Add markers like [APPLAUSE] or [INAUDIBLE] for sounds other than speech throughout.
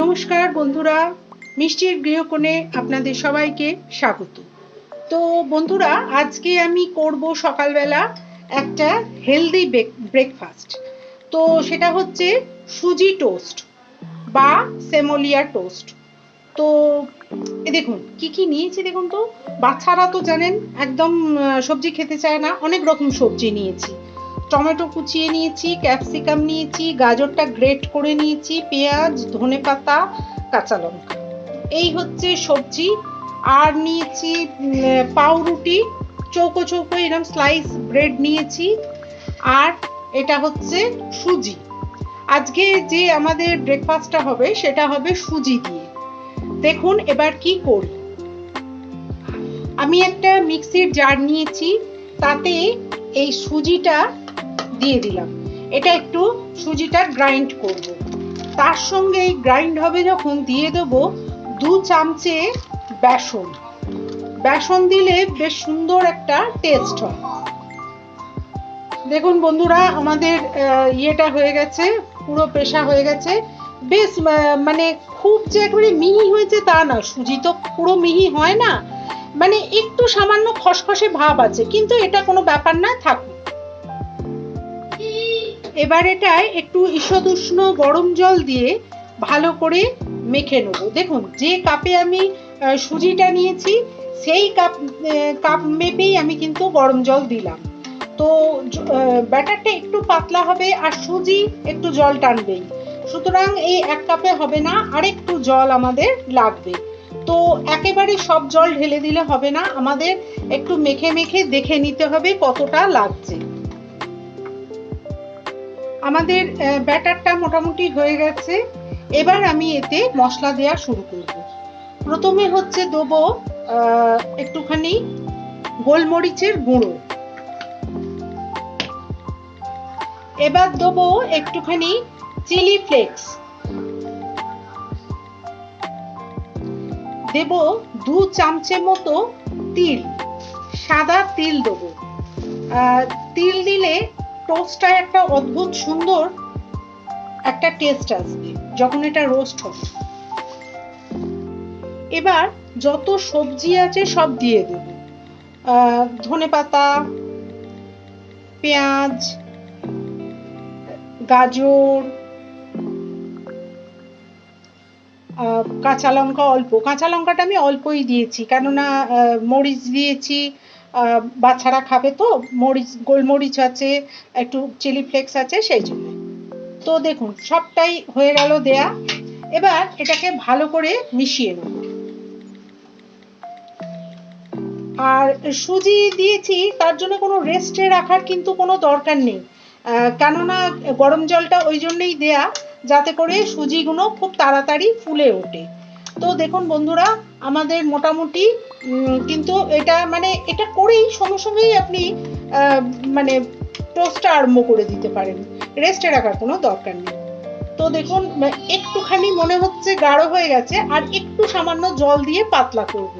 নমস্কার বন্ধুরা, মিষ্টির গৃহকোণে আপনাদের সবাইকে স্বাগত। তো বন্ধুরা, আজকে আমি করব সকালবেলা একটা হেলদি ব্রেকফাস্ট তো সেটা হচ্ছে সুজি টোস্ট বা সেমোলিয়া টোস্ট তো এ দেখুন, কি কি নিয়েছি দেখুন তো? বাচ্চারা তো জানেন, একদম সবজি খেতে চায় না, অনেক রকম সবজি নিয়েছি। টমেটো কুচিয়ে নিয়েছি, ক্যাপসিকাম নিয়েছি, গাজরটা গ্রেট করে নিয়েছি, পেঁয়াজ, ধনেপাতা, কাঁচা লঙ্কা। এই হচ্ছে সবজি। আর নিয়েছি পাউরুটি। চৌকো চৌকো এরকম স্লাইস ব্রেড নিয়েছি। আর এটা হচ্ছে সুজি। আজকে যে আমাদের ব্রেকফাস্টটা হবে, সেটা হবে সুজি দিয়ে। দেখুন এবার কি করি। আমি একটা মিক্সির জার নিয়েছি। তাতে এই সুজিটা দিয়ে দিলাম। এটা একটু সুজিটা গ্রাইন্ড করব। তার সঙ্গে গ্রাইন্ড হবে যখন দিয়ে দেব দু চামচে বেসন। বেসন দিলে বেশ সুন্দর একটা টেস্ট হয়। দেখুন বন্ধুরা, আমাদের ইয়েটা হয়ে গেছে, পুরো পেশা হয়ে গেছে। বেশ মানে খুব যে একেবারে মিহি হয়েছে তা না, সুজি তো পুরো মিহি হয় না। মানে একটু সামান্য খসখসে ভাব আছে, কিন্তু এটা কোনো ব্যাপার না, থাকুক। এবার এটায় একটু ঈষদুষ্ণ গরম জল দিয়ে ভালো করে মেখে নেব। দেখুন, যে কাপে আমি সুজিটা নিয়েছি, সেই কাপ কাপ মেপেই আমি কিন্তু গরম জল দিলাম। তো ব্যাটারটা একটু পাতলা হবে আর সুজি একটু জল টানবেই। সুতরাং এই এক কাপে হবে না, আরেকটু জল আমাদের লাগবে। তো, একেবারে সব জল ঢেলে দিলে হবে না, আমাদের একটু মেখে মেখে দেখে নিতে হবে কতটা লাগছে। আমাদের ব্যাটারটা মোটামুটি হয়ে গেছে। এবার আমি এতে মশলা দেওয়া শুরু করব। প্রথমে হচ্ছে দেবো একটুখানি গোলমরিচের গুঁড়ো। এবার দেবো একটুখানি চিলি ফ্লেক্স। দেব দু চামচে মতো তিল, সাদা তিল দেবো। তিল দিলে টোস্টটা একটা অদ্ভুত সুন্দর একটা টেস্ট আসবে, যখন এটা রোস্ট হবে। এবার যত সবজি আছে সব দিয়ে দেব। ধনে পাতা, পেঁয়াজ, গাজর কাঁচা লঙ্কা অল্প। কাঁচা লঙ্কাটা আমি অল্পই দিয়েছি, কেননা মরিচ দিয়েছি বাচ্চারা খাবে তো, মরিচ, গোলমরিচ আছে, একটু চিলি ফ্লেক্স আছে, সেই জন্য। তো দেখুন, সবটাই হয়ে গেল দেয়া। এবার এটাকে ভালো করে মিশিয়ে নেব। আর সুজি দিয়েছি, তার জন্য কোনো রেস্টে রাখার কিন্তু কোনো দরকার নেই। কেননা গরম জলটা ওই জন্যই দেয়া, যাতে করে সুজিগুলো খুব তাড়াতাড়ি ফুলে ওঠে। তো দেখুন বন্ধুরা আমাদের মোটামুটি কিন্তু এটা মানে এটা করেই সঙ্গে সঙ্গেই আপনি মানে টোস্টটা আরম্ভ করে দিতে পারেন। রেস্টে রাখার কোনো দরকার নেই। তো দেখুন, একটুখানি মনে হচ্ছে গাঢ় হয়ে গেছে, আর একটু সামান্য জল দিয়ে পাতলা করব।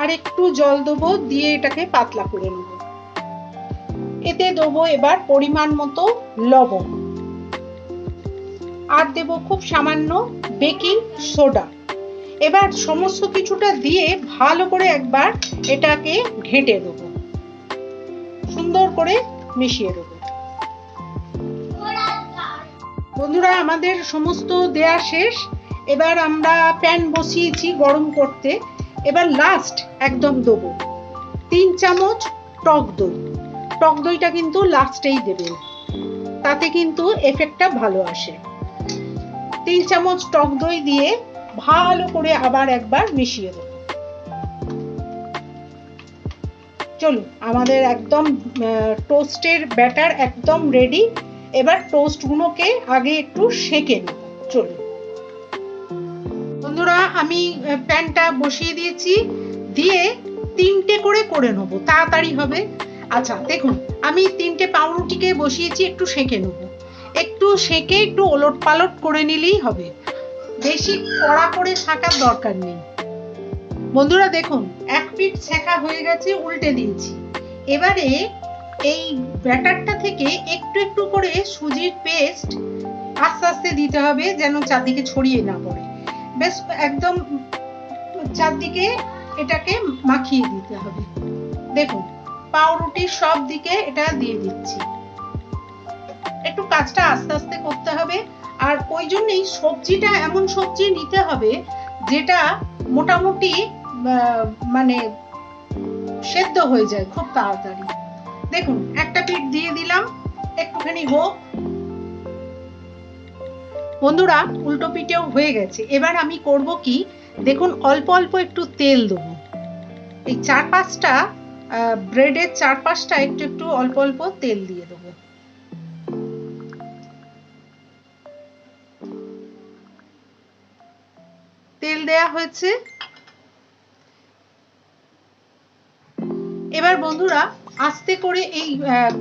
আর একটু জল দেবো, দিয়ে এটাকে পাতলা করে নেব। এতে দেবো এবার পরিমাণ মতো লবণ। আর দেব খুব সামান্য বেকিং সোডা। এবার সমস্ত কিছুটা দিয়ে ভালো করে একবার এটাকে ঘেঁটে দেব সুন্দর করে মিশিয়ে দেব বন্ধুরা, আমাদের সমস্ত দেয়া শেষ। এবার আমরা প্যান বসিয়েছি গরম করতে। এবার লাস্ট একদম দেবো। তিন চামচ টক দই। টক দইটা কিন্তু লাস্টেই দেবেন। তাতে কিন্তু এফেক্টটা ভালো আসে। তিন চামচ টক দই দিয়ে ভালো করে আবার একবার মিশিয়ে দেব। চলুন, আমাদের একদম টোস্টের ব্যাটার একদম রেডি এবার টোস্টগুলোকে আগে একটু সেঁকে নেব। চলুন। বন্ধুরা, আমি প্যানটা বসিয়ে দিয়েছি। দিয়ে তিনটে করে করে নেব। তাড়াতাড়ি হবে। আচ্ছা দেখুন, আমি তিনটে পাউরুটিকে বসিয়েছি, একটু সেঁকে নেব। একটু সেঁকে একটু ওলট পালট করে নিলেই হবে। বেশি কড়া করে ছাকার দরকার নেই। বন্ধুরা দেখুন, এক পিঠ ছেঁকা হয়ে গেছে, উল্টে দিয়েছি। এবারে এই ব্যাটারটা থেকে একটু একটু করে সুজির পেস্ট আস্তে আস্তে দিতে হবে, যেন চারদিকে ছড়িয়ে না পড়ে। বেশ একদম চারদিকে এটাকে মাখিয়ে দিতে হবে। দেখুন পাউরুটির সব দিকে এটা দিয়ে দিচ্ছি। একটু কাজটা আস্তে আস্তে করতে হবে। আর ওই জন্যই সবজিটা এমন সবজি নিতে হবে, যেটা মোটামুটি মানে সেদ্ধ হয়ে যায় খুব তাড়াতাড়ি। দেখুন, একটা পিঠ দিয়ে দিলাম, একটুখানি হোক। বন্ধুরা, উল্টো পিঠেও হয়ে গেছে। এবার আমি করব কি, দেখুন, অল্প অল্প একটু তেল দেবো। এই চার পাঁচটা ব্রেডের চার পাঁচটা একটু একটু অল্প অল্প তেল দিয়ে দেবো। দেয়া হয়েছে। এবার বন্ধুরা, আস্তে করে এই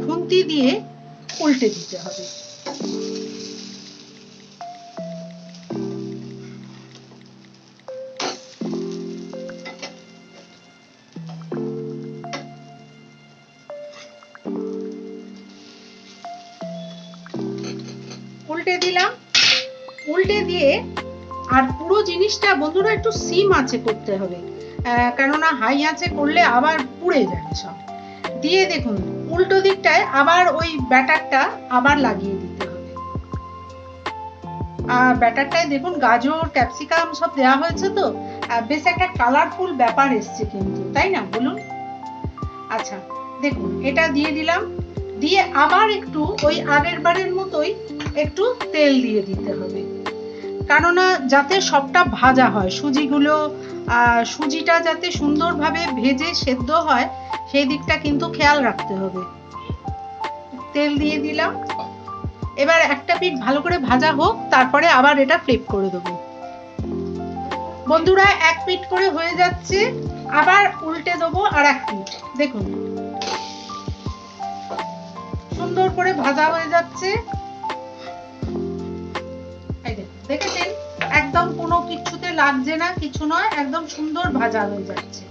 খুন্তি দিয়ে উল্টে দিতে হবে। উল্টে দিলাম। উল্টে দিয়ে আর পুরো জিনিসটা বন্ধুরা একটু সিম আছে করতে হবে। কেননা হাই আঁচে করলে আবার পুড়ে যাবে সব। দিয়ে দেখুন, উল্টো দিকটায় আবার ওই ব্যাটারটা আবার লাগিয়ে দিতে হবে। আর ব্যাটারটায় দেখুন, গাজর ক্যাপসিকাম সব দেওয়া হয়েছে তো। বেশ একটা কালারফুল ব্যাপার এসছে কিন্তু, তাই না? বলুন। আচ্ছা দেখুন, এটা দিয়ে দিলাম। দিয়ে আবার একটু ওই আগের বারের মতোই একটু তেল দিয়ে দিতে হবে। কেননা যাতে সবটা ভাজা হয়, সুজিগুলো সুজিটা যাতে সুন্দরভাবে ভেজে সেদ্ধ হয়, সেই দিকটা কিন্তু খেয়াল রাখতে হবে। তেল দিয়ে দিলাম। এবার একটা পিঠ ভালো করে ভাজা হোক, তারপরে আবার এটা ফ্লিপ করে দেবো। বন্ধুরা, এক পিঠ করে হয়ে যাচ্ছে। আবার উল্টে দেবো আর এক পিঠ। দেখুন। সুন্দর করে ভাজা হয়ে যাচ্ছে। দেখেছেন? একদম কোনো কিছুতে লাগছে না, কিছু নয়, একদম সুন্দর ভাজা হয়ে যাচ্ছে।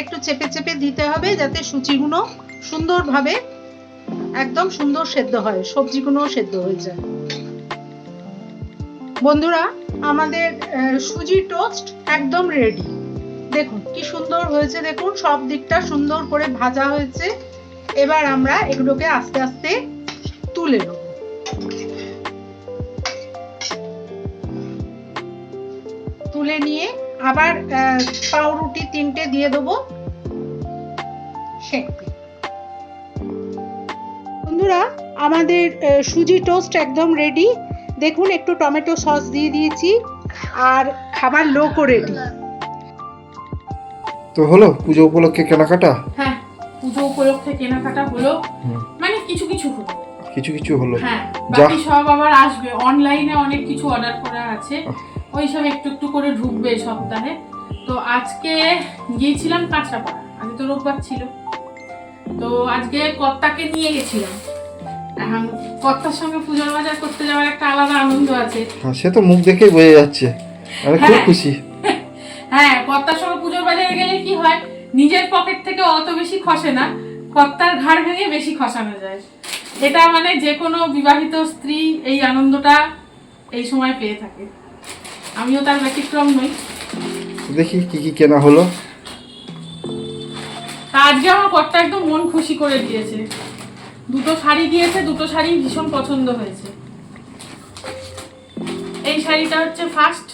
একটু চেপে চেপে দিতে হবে যাতে সুচিগুলো সুন্দরভাবে একদম সুন্দর সেদ্ধ হয় সবজিগুলো সেদ্ধ হয়ে যায়। বন্ধুরা, আমাদের সুজি টোস্ট একদম রেডি দেখুন, কি সুন্দর হয়েছে, দেখুন, সব দিকটা সুন্দর করে ভাজা হয়েছে। এবার আমরা এগুলোকে আস্তে আস্তে তুলে নেব। তুলে নিয়ে আবার পাউরুটি তিনটে দিয়ে দেবো। সেঁকতে বন্ধুরা আমাদের সুজি টোস্ট একদম রেডি দেখুন একটু টমেটো সস দিয়ে দিয়েছি আর খাবার লোকও রেডি তো হলো পুজো উপলক্ষে কেনাকাটা? হ্যাঁ পুজো উপলক্ষে কেনাকাটা হলো। মানে কিছু কিছু হলো। কিছু কিছু হলো। হ্যাঁ বাকি সব আবার আসবে। অনলাইনে অনেক কিছু অর্ডার করা আছে। ওই সব একটু একটু করে ঢুকবে সপ্তাহে। তো আজকে গিয়েছিলাম কাঁচরাপাড়া। আজকে তো রোববার ছিল। তো আজকে কর্তাকে নিয়ে গেছিলাম। এখন কর্তার সঙ্গে পুজোর বাজার করতে যাওয়ার একটা আলাদা আনন্দ আছে। হ্যাঁ সে তো মুখ দেখেই বোঝা যাচ্ছে। আমি খুব হ্যাঁ। খুশি। [LAUGHS] হ্যাঁ কর্তার সঙ্গে পুজোর বাজারে গেলে কি হয়? নিজের পকেট থেকে অত বেশি খসে না। কর্তার ঘাড় ভেঙে বেশি খসানো যায়। এটা মানে যে কোনো বিবাহিত স্ত্রী এই আনন্দটা এই সময় পেয়ে থাকে। আমিও তার ব্যতিক্রম নই। দেখি কি কি কেনা হলো। আজকে আমার কর্তা একদম মন খুশি করে দিয়েছে। দুটো শাড়ি দিয়েছে দুটো শাড়ি ভীষণ পছন্দ হয়েছে। এই শাড়িটা হচ্ছে ফার্স্ট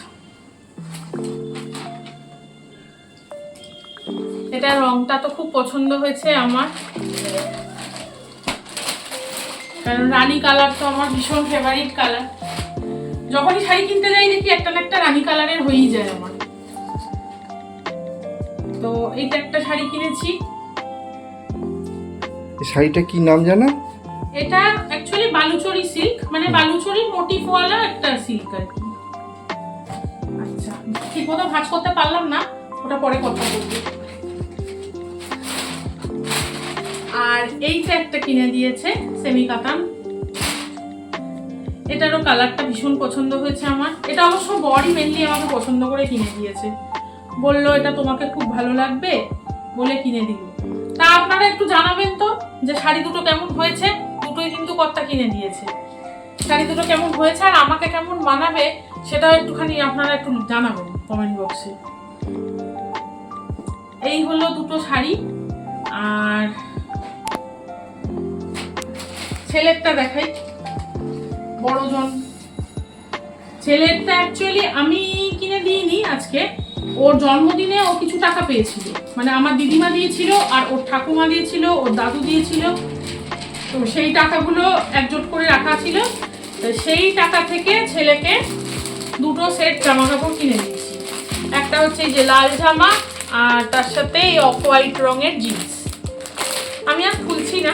এটা রংটা তো খুব পছন্দ হয়েছে আমার। কারণ রানী কালার তো আমার ভীষণ ফেভারিট কালার যখনই শাড়ি কিনতে যাই দেখি একটা না একটা রানী কালারের হয়েই যায় আমার। তো এইটা একটা শাড়ি কিনেছি। এই শাড়িটা কি নাম জানো? এটা অ্যাকচুয়ালি বালুচরি সিল্ক মানে বালুচরি মোটিফওয়ালা একটা সিল্ক আর কি। আচ্ছা ঠিক মতো ভাঁজ করতে পারলাম না ওটা পরে কথা বলব। আর এইটা একটা কিনে দিয়েছে সেমি কাতান এটারও কালারটা ভীষণ পছন্দ হয়েছে আমার। এটা অবশ্য বডি মেনলি আমাকে পছন্দ করে কিনে দিয়েছে। বলল, এটা তোমাকে খুব ভালো লাগবে বলে কিনে দিল তা আপনারা একটু জানাবেন তো যে শাড়ি দুটো কেমন হয়েছে? দুটোই কিন্তু কর্তা কিনে দিয়েছে। শাড়ি দুটো কেমন হয়েছে আর আমাকে কেমন মানাবে, সেটাও একটুখানি আপনারা একটু জানাবেন কমেন্ট বক্সে এই হলো দুটো শাড়ি আর ছেলেরটা দেখাই। বড়জন। ছেলেরটা অ্যাকচুয়ালি আমি কিনে দিইনি আজকে। ওর জন্মদিনে ও কিছু টাকা পেয়েছিল। মানে আমার দিদিমা দিয়েছিল আর ওর ঠাকুমা দিয়েছিল, ওর দাদু দিয়েছিল। তো সেই টাকাগুলো একজোট করে রাখা ছিল। তো সেই টাকা থেকে ছেলেকে দুটো সেট জামা কাপড় কিনে দিয়েছি। একটা হচ্ছে যে লাল জামা আর তার সাথে এই অফ হোয়াইট রঙের জিন্স। আমি আর খুলছি না।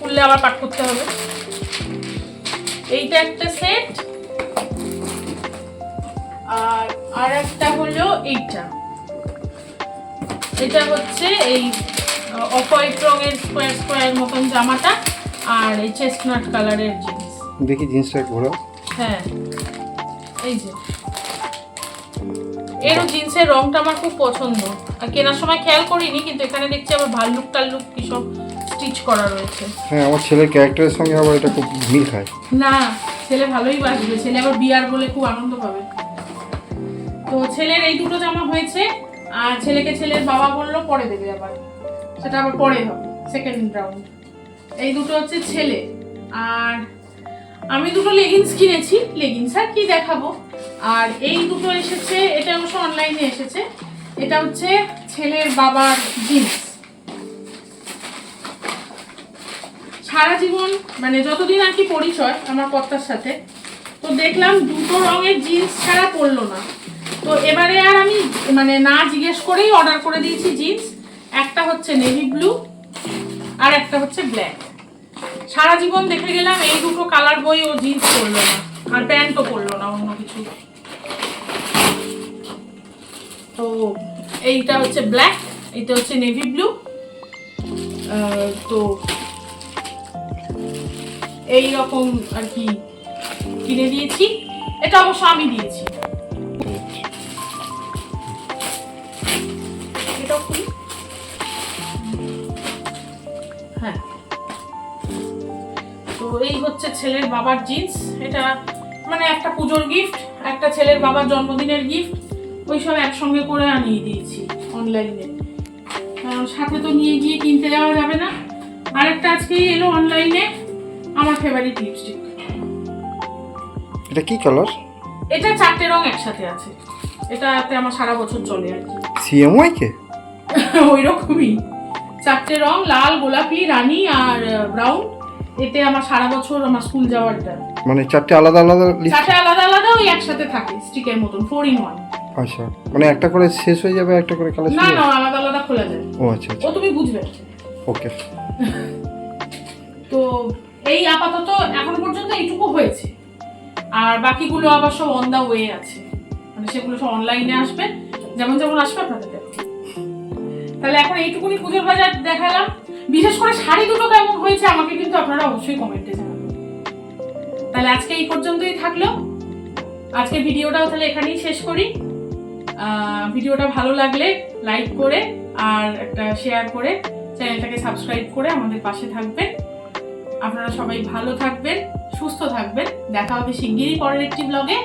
খুললে আবার পাঠ করতে হবে। এইটা একটা সেট আর আর একটা হলো এইটা। এটা হচ্ছে এই অফ হোয়াইট রঙের স্কোয়ার স্কোয়ার মতন জামাটা আর এই চেস্টনাট কালারের জিন্স। দেখি জিন্সটা ঘোরা হ্যাঁ এই যে। এরও জিন্সের রংটা আমার খুব পছন্দ। আর কেনার সময় খেয়াল করিনি কিন্তু এখানে দেখছি আবার ভাল্লুক টাল্লুক কি সব স্টিচ করা রয়েছে। হ্যাঁ আমার ছেলের ক্যারেক্টারের সঙ্গে আবার এটা খুব মিল খায়। না ছেলে ভালোই বাজবে। ছেলে আবার বিয়ার বলে খুব আনন্দ পাবে। তো ছেলের এই দুটো জামা হয়েছে আর ছেলেকে ছেলের বাবা বলল পরে দেবে আবার। সেটা আবার পরে হবে সেকেন্ড রাউন্ড এই দুটো হচ্ছে ছেলে। আর আমি দুটো লেগিংস কিনেছি। লেগিংস আর কি দেখাবো। আর এই দুটো এসেছে এটা অবশ্য অনলাইনে এসেছে। এটা হচ্ছে ছেলের বাবার জিন্স সারা জীবন মানে যতদিন আর কি পরিচয় আমার কর্তার সাথে, তো দেখলাম দুটো রঙের জিন্স ছাড়া পড়ল না। তো এবারে আর আমি মানে না জিজ্ঞেস করেই অর্ডার করে দিয়েছি জিন্স। একটা হচ্ছে নেভি ব্লু আর একটা হচ্ছে ব্ল্যাক সারা জীবন দেখে গেলাম এই দুটো কালার বই ও জিন্স পরলো না, আর প্যান্টও পরলো না, অন্য কিছু। তো এইটা হচ্ছে ব্ল্যাক এইটা হচ্ছে নেভি ব্লু তো এই রকম আর কি কিনে দিয়েছি। এটা অবশ্য আমি দিয়েছি। হ্যাঁ। তো এই হচ্ছে ছেলের বাবার জিন্স। এটা মানে একটা পুজোর গিফট একটা ছেলের বাবার জন্মদিনের গিফট ওই সব একসঙ্গে করে আনিয়ে দিয়েছি অনলাইনে সাথে তো নিয়ে গিয়ে কিনতে যাওয়া যাবে না। আরেকটা আজকেই এলো অনলাইনে আমার ফেভারিট লিপস্টিক এটা কি কালার এটা চারটে রং একসাথে আছে। এটাতে আমার সারা বছর চলে আর কি। সিএমওয়াই কে? [LAUGHS] ওই রকমই চারটে রং লাল গোলাপি রানী আর ব্রাউন এতে আমার সারা বছর আমার স্কুল যাওয়ারটা। মানে চারটে আলাদা আলাদা চারটে আলাদা আলাদা ওই একসাথে থাকে স্টিকের মতন ফোর ইন ওয়ান আচ্ছা মানে একটা করে শেষ হয়ে যাবে একটা করে কালার না না আলাদা আলাদা খোলা যায়। ও আচ্ছা ও আচ্ছা তুমি বুঝবে। ওকে [LAUGHS] তো এই আপাতত এখনও পর্যন্ত এইটুকু হয়েছে। আর বাকিগুলো আবার সব অন দা ওয়ে আছে। মানে সেগুলো সব অনলাইনে আসবে। যেমন যেমন আসবে আপনাদের তাহলে এখন এইটুকুনি পুজোর বাজার দেখালাম। বিশেষ করে শাড়ি দুটো কেমন হয়েছে আমাকে কিন্তু আপনারা অবশ্যই কমেন্টে জানাবেন। তাহলে আজকে এই পর্যন্তই থাকল। আজকে ভিডিওটাও তাহলে এখানেই শেষ করি। ভিডিওটা ভালো লাগলে লাইক করে আর একটা শেয়ার করে চ্যানেলটাকে সাবস্ক্রাইব করে আমাদের পাশে থাকবেন। আপনারা সবাই ভালো থাকবেন সুস্থ থাকবেন। দেখা হবে শিগগিরই পরের একটি ব্লগে